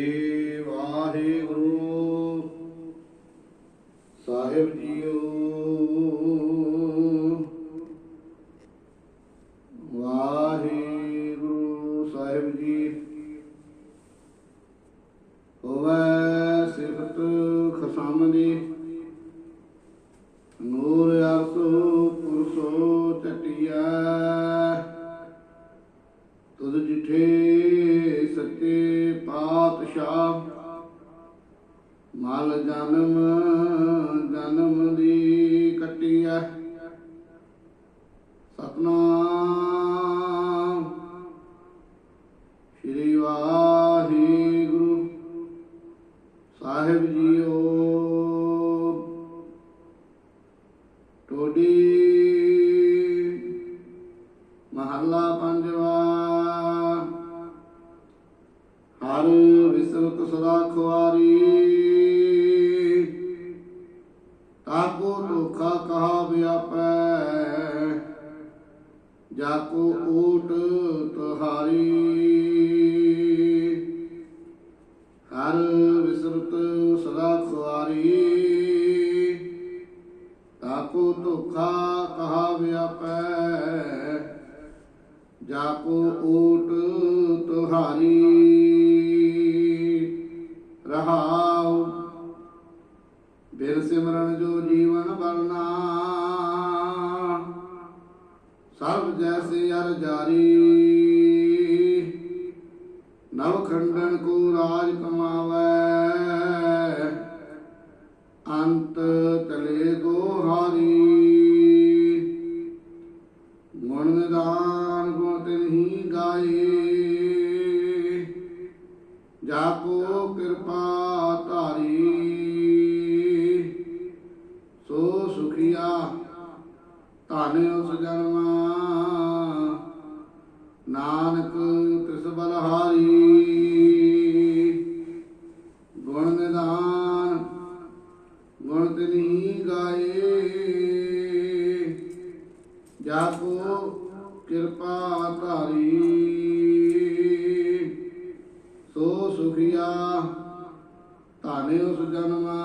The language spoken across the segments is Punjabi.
ਜੀ ਵਾਹਿਗੁਰੂ ਸਾਹਿਬ ਵਾਹਿਗੁਰੂ ਸਾਹਿਬ ਜੀ ਹੋਵੇ ਸਿਫਤ ਜਿਠੇ ਮਲ ਜਨਮ ਜਨਮ ਦੀ ਕਟਿਐ। ਸਤਨਾਮ। ਸ਼੍ਰੀ ਵਾਹਿਗੁਰੂ ਸਾਹਿਬ ਜੀਓ। ਟੋਡੀ ਮਹੱਲਾ ਹਰ ਵਿਸਰਤ ਸਦਾ ਖੁਆਰੀ। ਤਾਕੋ ਧੋਖਾ ਕਹਾ ਵਿਆਪੈ ਜਾਕੋ ਓਟ ਤੁਹਾਰੀ। ਹਰ ਵਿਸਰਤ ਸਦਾ ਖੁਆਰੀ। ਤਾਕੋ ਧੋਖਾ ਕਹਾ ਵਿਆਪੈ ਜਾਕੋ ਓਟ ਤੁਹਾਰੀ। ਰਹਾਉ। ਬਿਨ ਸਿਮਰਨ ਜੋ ਜੀਵਨ ਬਲਨਾ ਸਰਬ ਜੈਸੇ ਅਰ ਜਾਰੀ। ਨਵ ਖੰਡਨ ਕੋ ਰਾਜ ਕਮਾਵੈ। ਅੰਤ ਤਲੇ ਗੋਹਾਰੀ ਗੁਣ ਨਿਦਾਨ ਗੁਣ ਤਿਨਹੀ ਗਾਏ। ਜਾ ਕੋ ਕਿਰਪਾ ਧਾਰੀ। ਸੋ ਸੁਖੀਆ, ਧਨ ਉਸ ਜਨਮਾ। ਨਾਨਕ ਤਿਸ ਬਲਹਾਰੀ ਗੁਣ ਨਿਦਾਨ, ਗੁਣ ਤਿਨੀ ਗਾਏ। ਜਾ ਕੋ ਕਿਰਪਾ ਧਾਰੀ। ਸੁਖੀਆ, ਧਨ ਉਸ ਜਨਮਾ।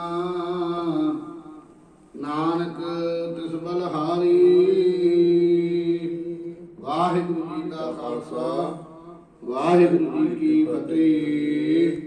ਨਾਨਕ ਤਿਸ ਬਲਹਾਰੀ ਵਾਹਿਗੁਰੂ ਜੀ ਕਾ ਖਾਲਸਾ, ਵਾਹਿਗੁਰੂ ਜੀ ਕੀ ਫਤਿਹ।